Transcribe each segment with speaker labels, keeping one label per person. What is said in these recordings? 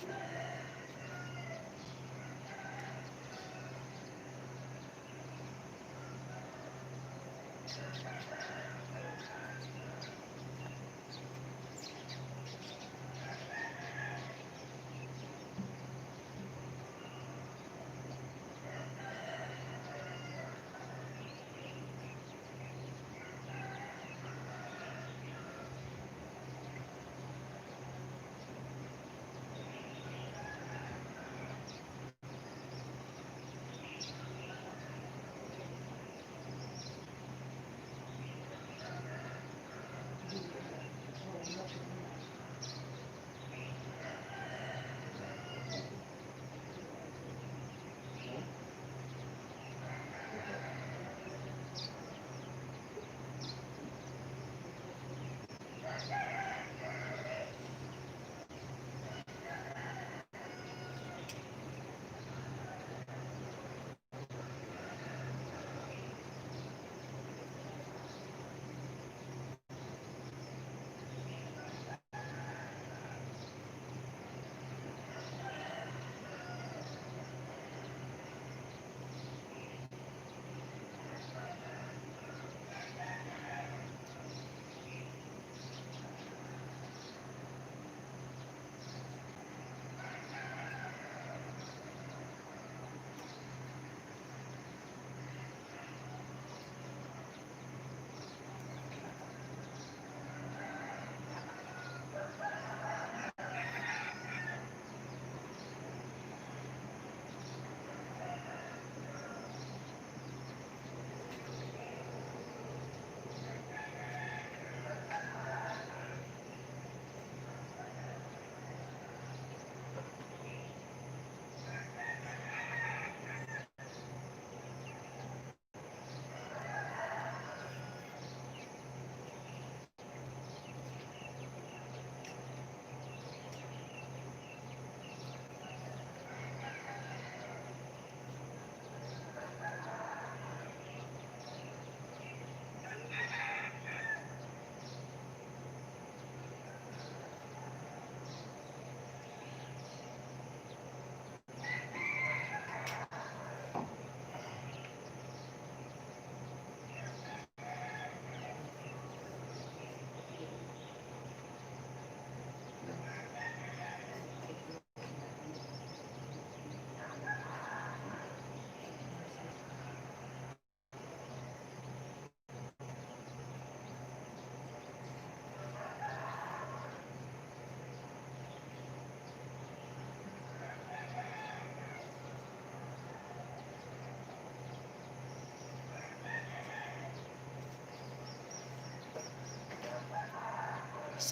Speaker 1: Thank you.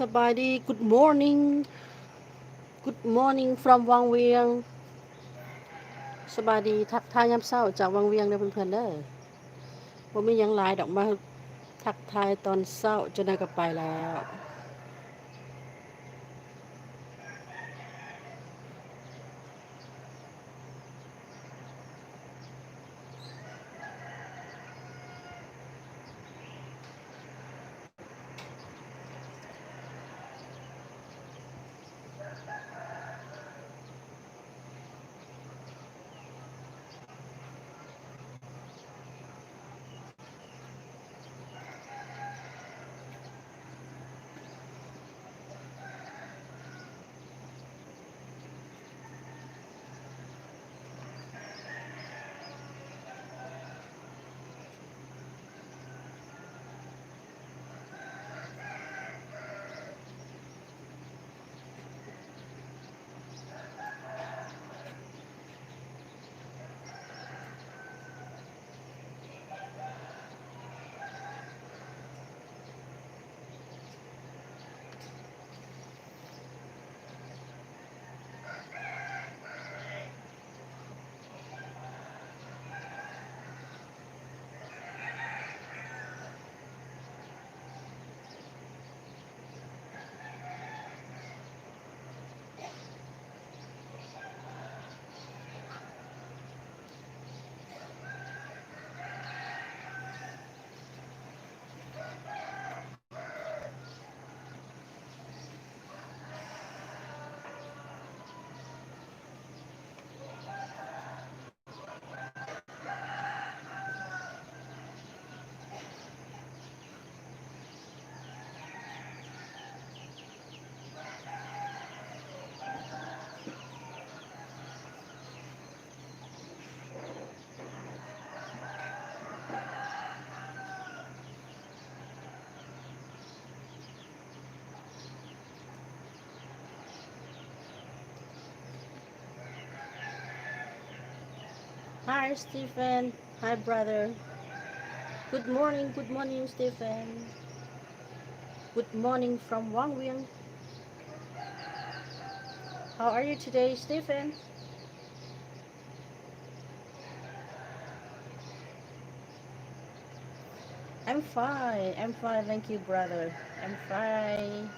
Speaker 1: สบายดี Good morning Good morning from วังเวียง สบายดีทักทายยามเช้าจากวังเวียงเด้อเพื่อนๆเด้อบ่มียังหลายดอกมาทักทายตอนเช้าจะได้กับไปแล้ว Hi, Stephen. Hi, brother. Good morning. Good morning, Stephen. Good morning from Wang Wing. How are you today, Stephen? I'm fine. I'm fine. Thank you, brother. I'm fine.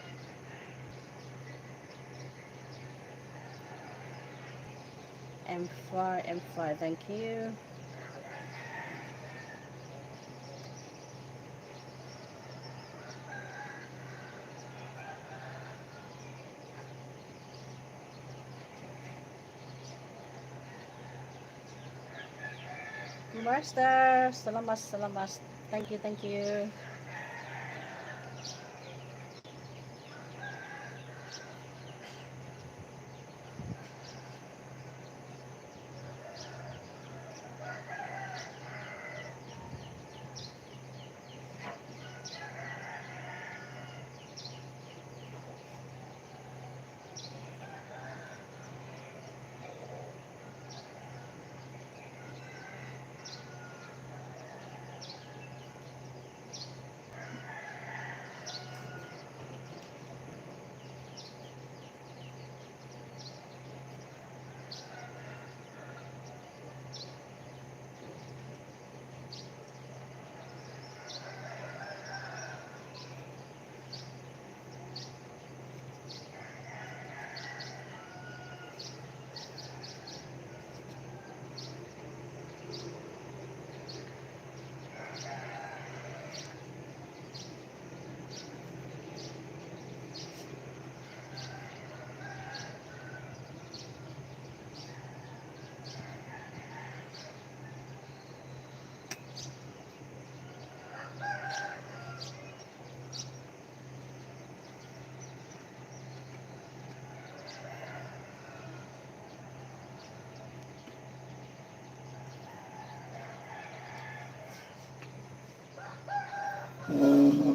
Speaker 1: I'm fine. I'm fine. Thank you. Master, salamat, salamat. Thank you, thank you.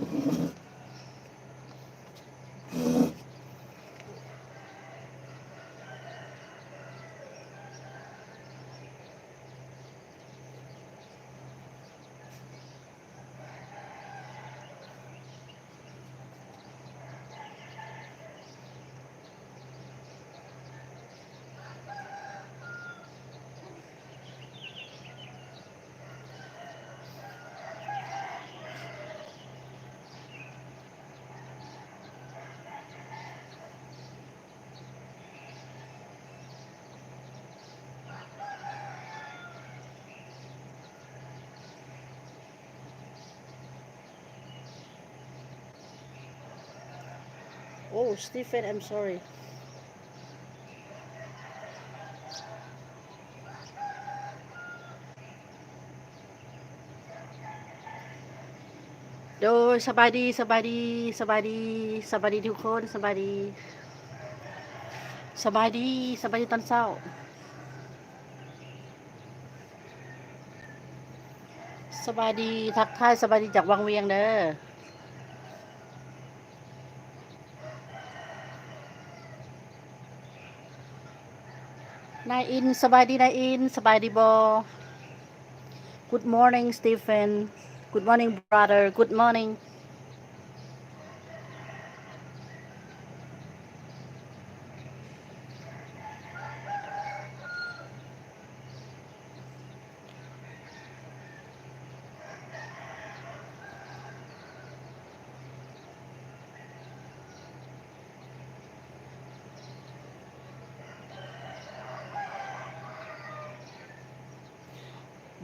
Speaker 1: Thank you. Oh, Stephen, I'm sorry. โดยสบายดีสบายดีสบายดีสบายดีทุกคนสบายดีสบายดีสบายดีตอนเช้าสบายดีทักทายสบายดีจากวังเวียงเด้อ นายอินสบายดีนายอินสบายดีบอ Good morning Stephen Good morning brother Good morning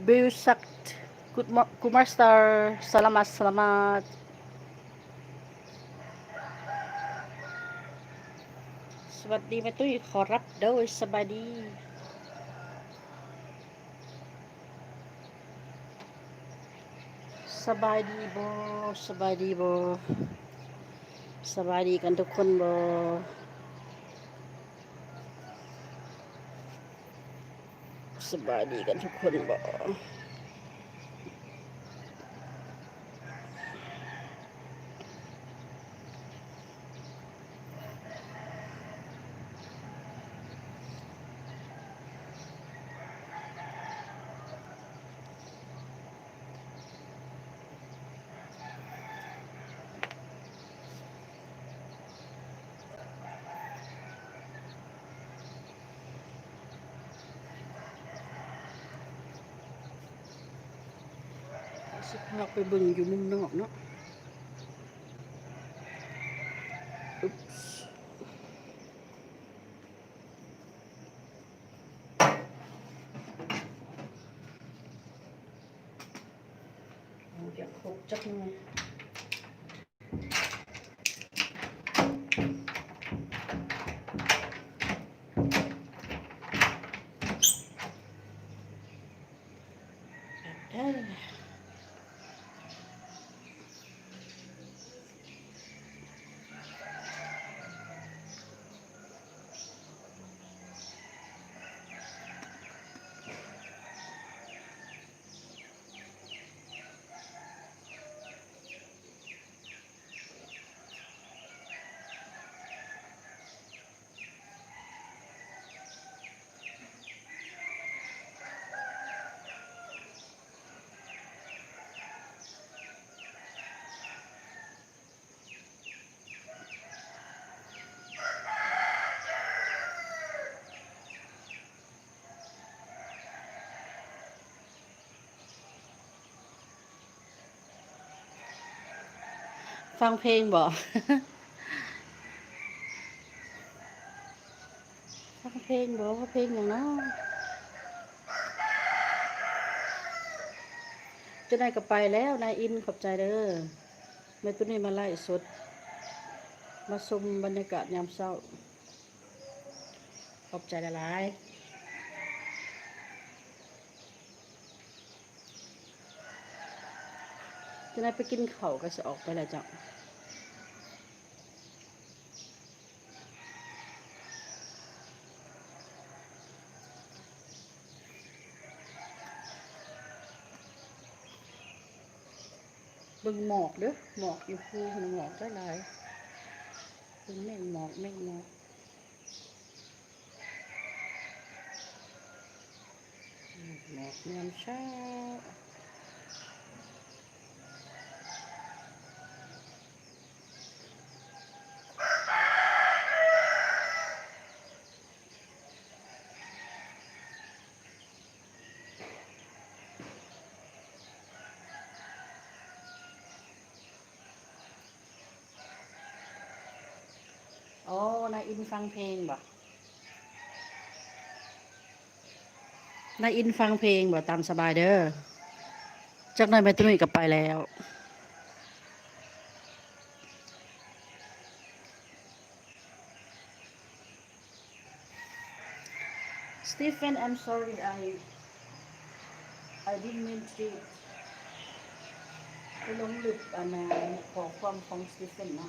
Speaker 1: บิลสัก Good mo- Good master Salamat Salamat สวัสดีแม่ตุ้ยขอรับโดยสบายดีสบายดีบอสบายดีบอสบายดีกันทุกคนบอ สบายดีกันทุกคนบ อสิพาไปบึงอยู่มุมนอกเนาะ ฟังเพลงบ่ฟังเพลงบ่ว่าเพลงอย่างนั้นจะได้ก็ไปแล้วนายอินขอบใจเด้อแม่ตุ้นี่มาไล่สด มาชมบรรยากาศยามเช้า ขอบใจหลายๆ จะได้ไปกินเขาก็จะออกไปแล้วจ้ะเบิ่งหมอกเด้อหมอกอยู่ภูมันหมอกได้หลายเบิ่งแม่งหมอกแม่งหมอกหมอกยามเช้า โอ๋อนายอินฟังเพลงบ่นายอินฟังเพลงบ่ตามสบายเด้อจากนั้นไปตุ้ยกลับไปแล้ว Stephen, I'm sorry, I I didn't mean to ไปลงหลึกอันนะขอความของสตีเฟนนะ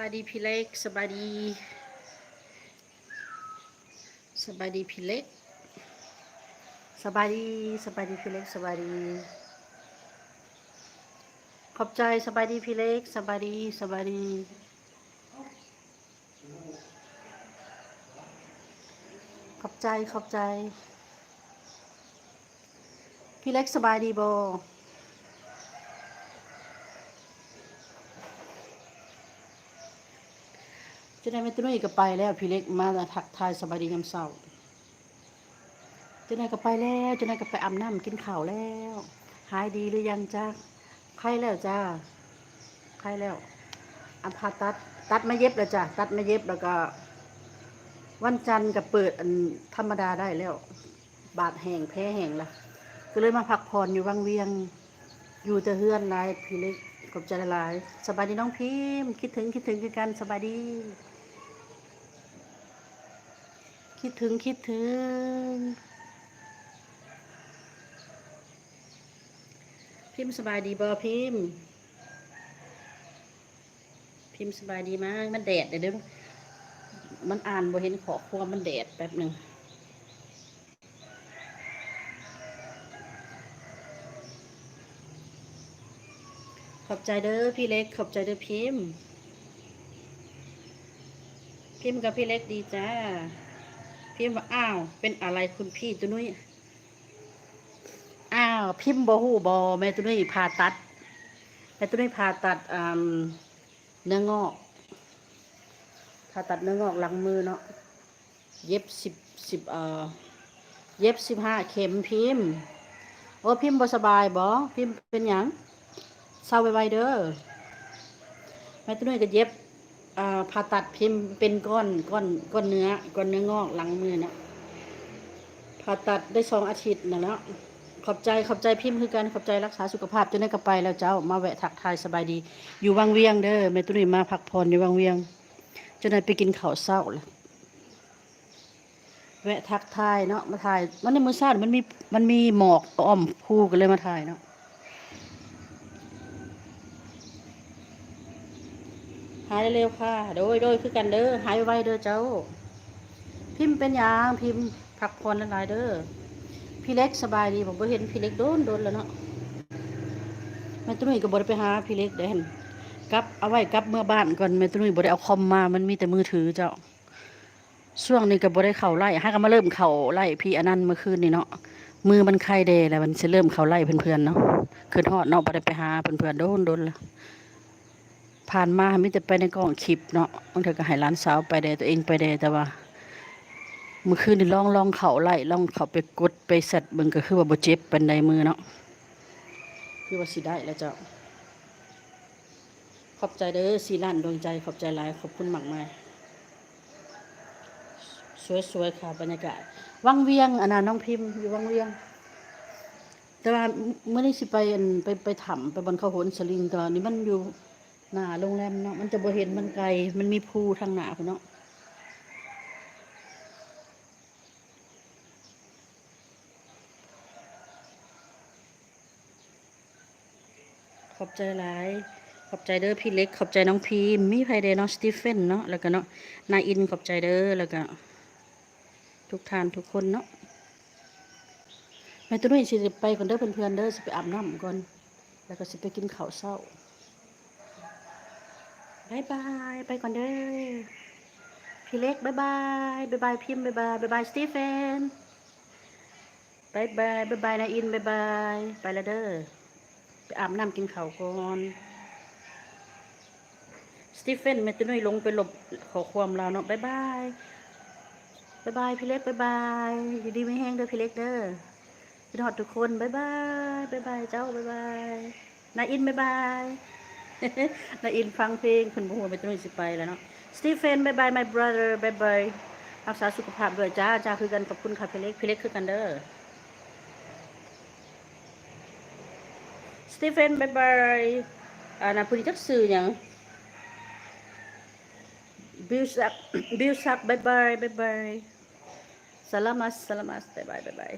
Speaker 1: บายดีพี่เล็กสบายดีสบายดีพี่เล็กสบายดีสบายดีพี่เล็กสบายดี ขอบใจสบายดีพี่เล็กสบายดีสบายดีขอบใจขอบใจ พี่เล็กสบายดีโบ จะได้ไม่ตุ้ยก็ไปแล้วพี่เล็กมาทักทายสบายดียามเช้าจะได้ก็ไปแล้วจะได้ก็ไปอาบน้ำกินข้าวแล้ว หายดีหรือยังจ้าไข้แล้วจ้าไข้แล้วอันผ่าตัดตัดมาเย็บแล้วจ้ะตัดมาเย็บแล้วก็ วันจันทร์ก็เปิดอันธรรมดาได้แล้ว บาดแห่งแพ้แห่งละก็เลยมาพักผ่อนอยู่วังเวียง อยู่แต่เฮือนหลายพี่เล็กขอบใจหลายสบายดีน้องพิมพ์คิดถึงคิดถึงคือกันสบายดี คิดถึงคิดถึง พิมพ์สบายดีบอพิมพ์ พิมพ์สบายดีมากมันแดดเดี๋ยวเดี๋ยวมันอ่านบ่เห็นขอความมันแดดแป๊บหนึ่งขอบใจเด้อพี่เล็ก ขอบใจเด้อพิมพ์พิมพ์กับพี่เล็กดีจ้า พิมพ์ว่าอ้าว เป็นอะไรคุณพี่ตัวนุ้ยอ้าว พิมพ์บ่ฮู้บ่แม่ตัวนุ้ยผ่าตัดแม่ตัวนุ้ยผ่าตัดอ่าเนื้องอกผ่าตัดเนื้องอกหลังมือเนาะเย็บสิบสิบเอ่อเย็บสิบห้าเข็มพิมพ์โอ้พิมพ์บ่สบายบ่พิมพ์เป็นหยังเศร้าไวเด้อแม่ตุ้ยก็เย็บ ผ่าตัดพิมพ์เป็นก้อนก้อนก้อนเนื้อก้อนเนื้องอกหลังมือนะผ่าตัดได้สองอาทิตย์นะแล้วขอบใจขอบใจพิมพ์คือกันขอบใจรักษาสุขภาพจนได้กลับไปแล้วเจ้ามาแวะทักทายสบายดี อยู่วังเวียงเด้อแม่ตุ้ยมาพักผ่อนอยู่วังเวียงจนได้ไปกินข้าวเศร้าเลยแวะทักทายเนาะมาถ่ายมันในมือซ่ามันมีมันมีหมอกอ้อมภูกันเลยมาถ่ายเนาะ หายเร็วค่ะ โดยโดยคือกันเด้อ หายไวเด้อเจ้า พิมพ์เป็นยังพิมพ์พักผ่อนหลายเด้อ พี่เล็กสบายดีผมบ่เห็นพี่เล็กโดนโดนแล้วเนาะแม่ตุ้ยก็บ่ได้ไปหาพี่เล็กเด้นกลับเอาไว้กลับเมื่อบ้านก่อนแม่ตุ้ยบ่ได้เอาคอมมา มันมีแต่มือถือเจ้า ช่วงนี้ก็บ่ได้เข้าไล่ใหาก็มาเริ่มเข้าไล่พี่อนันต์เมื่อคืนนี่เนาะ มือมันไข้เดแล้วมันสิเริ่มเข้าไล่เพื่อนๆเนาะคืนฮอดเนาะบ่ได้ไปหาเพื่อนๆโดนโดนแล้ว ผ่านมามิแต่ไปในกล้องคลิปเนาะบางเธอก็ให้ร้านสาวไปเดตัวเองไปเดแต่ว่าเมื่อคืนนี่ลองลองเขาไล่ลองเขาไปกดไปสร็จเบิ่งก็คือว่าบ่เจ็บเป็นในมือเนาะคือว่าสิได้แล้วเจ้าขอบใจเด้อสีล้านดวงใจขอบใจหลายขอบคุณมากมายสวยๆค่ะบรรยากาศวังเวียงอันนั้นน้องพิมพ์อยู่วังเวียง แต่ว่าเมื่อนี้สิไปไปไปถ้ำไปบนเขาโหนสลิงตอนนี้มันอยู่ หน้าโรงแรมเนาะมันจะบ่เห็นมันไกล มันมีภูทางหน้าพุ่นเนาะขอบใจหลาย ขอบใจเด้อพี่เล็ก ขอบใจน้องพีมมีไพเดน้องสตีเฟนเนาะ แล้วก็เนาะ นายอินขอบใจเด้อ แล้วก็ทุกท่านทุกคนเนาะแม่ตุ้ยสิไปก่อนเด้อเพื่อนๆเด้อสิไปอาบน้ำก่อน แล้วก็สิไปกินข้าวเช้า บายบาย ไปก่อนเด้อ พี่เล็กบายบายบายบายพิมพ์บายบายบายบายสตีเฟนบายบายบายบายนายอินบายบาย ไปแล้วเด้อ ไปอาบน้ำกินข้าวก่อนสตีเฟนแม่ตุ้ยลงไปหลบขอความเราเนาะบายบายบายบายพี่เล็กบายบายอยู่ดีไม่แห้งเด้อพี่เล็กเด้อพี่ทอดทุกคนบายบายบายบายเจ้าบายบายนายอินบายบาย นาอินฟังเพลงคุณผู้ชมไปตรงนี้สิไปแล้วเนาะสตีเฟนบายบาย my brother บายบายรักษาสุขภาพด้วยจ้าจ้าคือกันขอบคุณค่ะพี่เล็กพี่เล็กคือกันเด้อสตีเฟนบายบายอ่านาพูดจักสื่ออย่างบิวซักบิวซักบายบายบายบายสลามัสสลามัสบายบายบายบาย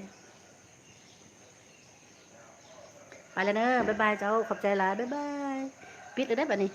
Speaker 1: ไปแล้วเนอะบายบายเจ้าขอบใจหลายบายบาย ปิดเลยได้ป่ะนี่